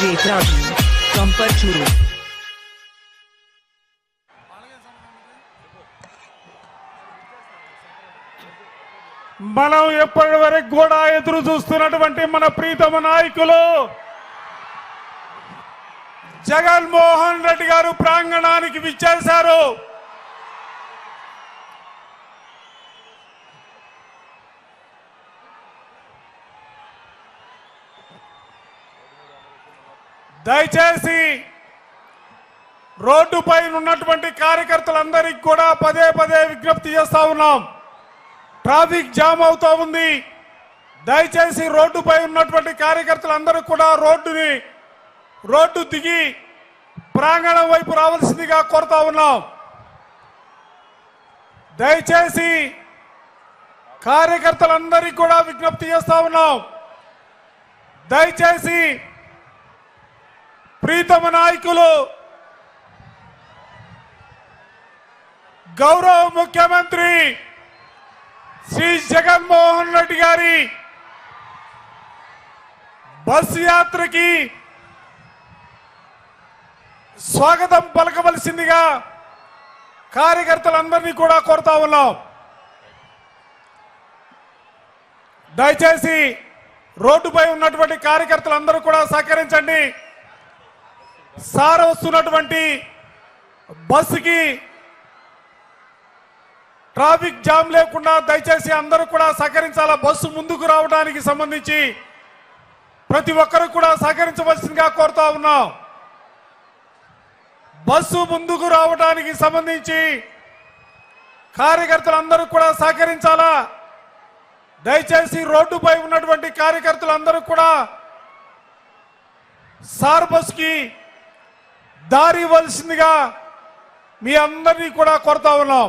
DJ Pravi from Parchuru. మనం ఎప్పటి వరకు కూడా ఎదురు చూస్తున్నటువంటి మన ప్రీతమ నాయకులు జగన్మోహన్ రెడ్డి గారు ప్రాంగణానికి విచ్చేశారు దయచేసి రోడ్డుపై ఉన్నటువంటి కార్యకర్తలందరికీ కూడా పదే పదే విజ్ఞప్తి చేస్తా ఉన్నాం. ట్రాఫిక్ జామ్ అవుతూ ఉంది. దయచేసి రోడ్డుపై ఉన్నటువంటి కార్యకర్తలందరూ కూడా రోడ్డుని రోడ్డు దిగి ప్రాంగణం వైపు రావాల్సిందిగా కోరుతా ఉన్నాం. దయచేసి కార్యకర్తలందరికీ కూడా విజ్ఞప్తి చేస్తా ఉన్నాం. దయచేసి ప్రీతమ నాయకులు. గౌరవ ముఖ్యమంత్రి శ్రీ జగన్మోహన్ రెడ్డి గారి బస్ యాత్రకి స్వాగతం పలకవలసిందిగా కార్యకర్తలందరినీ కూడా కోరుతా ఉన్నాం. దయచేసి రోడ్డుపై ఉన్నటువంటి కార్యకర్తలందరూ కూడా సహకరించండి. సార్ వస్తున్నటువంటి బస్సుకి ట్రాఫిక్ జామ్ లేకుండా దయచేసి అందరూ కూడా సహకరించాలా? బస్సు ముందుకు రావడానికి సంబంధించి ప్రతి ఒక్కరు కూడా సహకరించవలసిందిగా కోరుతా ఉన్నాం. బస్సు ముందుకు రావడానికి సంబంధించి కార్యకర్తలందరూ కూడా సహకరించాలా? దయచేసి రోడ్డుపై ఉన్నటువంటి కార్యకర్తలందరూ కూడా సార్ బస్కి దారి ఇవ్వాల్సిందిగా మీ అందరినీ కూడా కోరుతా ఉన్నాం.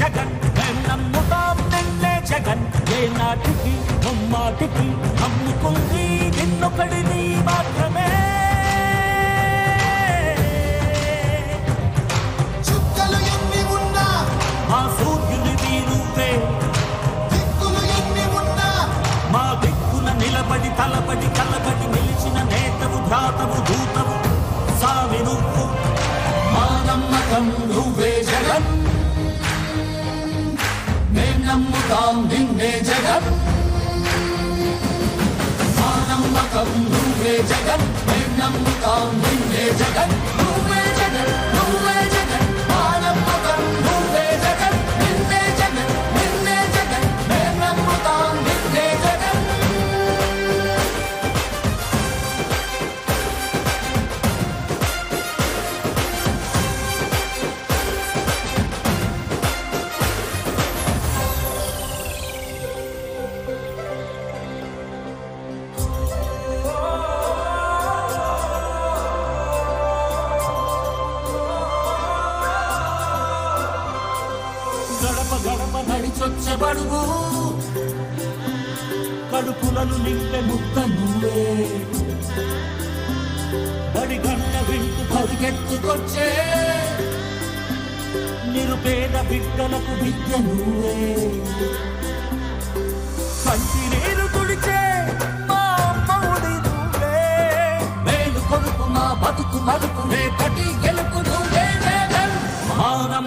జగన్. నమ్ముతాం నిన్నే జగన్. ఏ నాటికి ముమ్మాటికి నమ్ముకుంది నిన్నొకడిని మాత్రమే. చుక్కలు ఎన్ని ఉన్నా మా సూర్యునిది నువ్వే దిక్కులు ఎన్ని ఉన్నా మా దిక్కున నిలబడి తలబడి కలబడి నిలిచిన నేతవు భ్రాతవు దూతవు. సామి నువ్వు మా నమ్మకం నువ్వే జగన్. నమ్ముతాం నిన్నే జగన్. మా నమ్మకం నువ్వే జగన్. మేం నమ్ముతాం నిన్నే జగన్. నువ్వే జగన్ నువ్వే జగన్. నడిచొచ్చబడుగు కడుపులను నింపే ముక్క నువ్వే బడి గన్న వింటూ పరిగెత్తుకొచ్చే. నిరుపేద బిడ్డలకు విద్య నువ్వే కంటి నీరు తుడిచే మా అమ్మవుడి నువ్వే మేలు కొడుకు మా బతుకు మలుపు రేపటి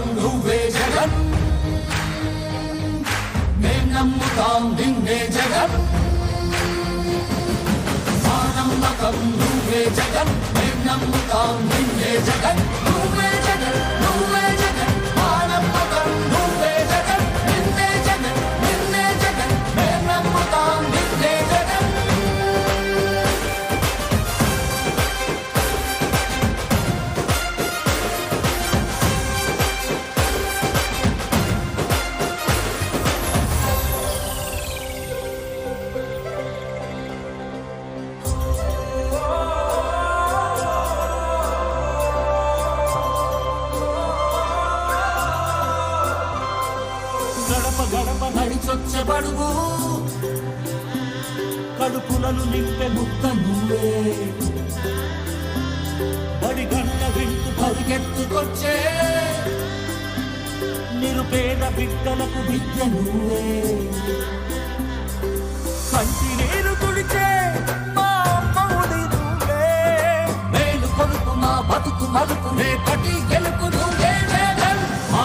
ध्रुवे जगन्। निम्नं जगन्। ध्रुवे जगन्। निम्नं भिङ्गे जगत् గడప నడిచొచ్చబడుగు కడుపులను నింపే ముక్త నువ్వే. బడి గంట వింటూ పరిగెత్తుకొచ్చే. నిరుపేద బిడ్డలకు విద్య నువ్వే. కంటి నీరు తుడిచే మా అమ్మవుడి నువ్వే. మేలు కొడుకు మా బతుకు మలుపు రేపటి గెలుపు నువ్వే జగన్ మా